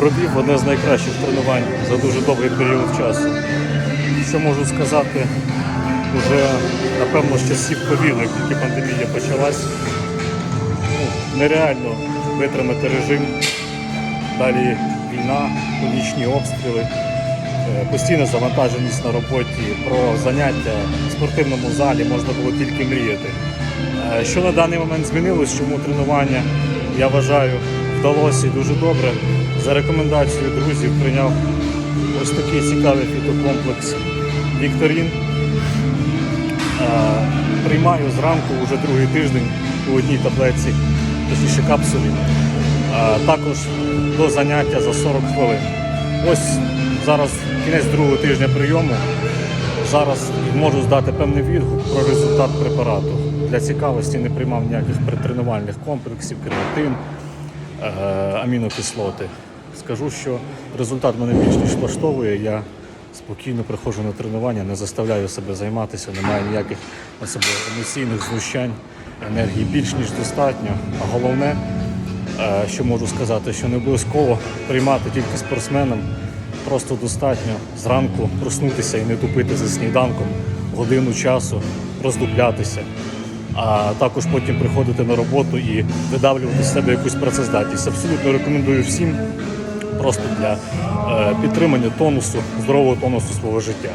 провів одне з найкращих тренувань за дуже довгий період часу. Що можу сказати, вже напевно з часів ковіду, як тільки пандемія почалась, ну, нереально витримати режим. Далі війна, нічні обстріли, е, постійна завантаженість на роботі, про заняття в спортивному залі можна було тільки мріяти. Е, Що на даний момент змінилось, чому тренування, я вважаю, вдалося дуже добре. За рекомендацією друзів прийняв ось такий цікавий фітокомплекс Вікторін. Приймаю зранку вже другий тиждень у одній таблетці, точніше капсулі. Також до заняття за 40 хвилин. Ось зараз кінець другого тижня прийому. Зараз можу здати певний відгук про результат препарату. Для цікавості не приймав ніяких предтренувальних комплексів, креатин, амінокислоти. Скажу, що результат мене більш ніж влаштовує. Я спокійно приходжу на тренування, не заставляю себе займатися, немає ніяких особливо емоційних знущань, енергії більш ніж достатньо. А головне, е, що можу сказати, що не обов'язково приймати тільки спортсменам. Просто достатньо зранку проснутися і не тупити за сніданком годину часу, роздуплятися, а також потім приходити на роботу і видавлювати з себе якусь працездатність. Абсолютно рекомендую всім просто для е, підтримання тонусу, здорового тонусу свого життя.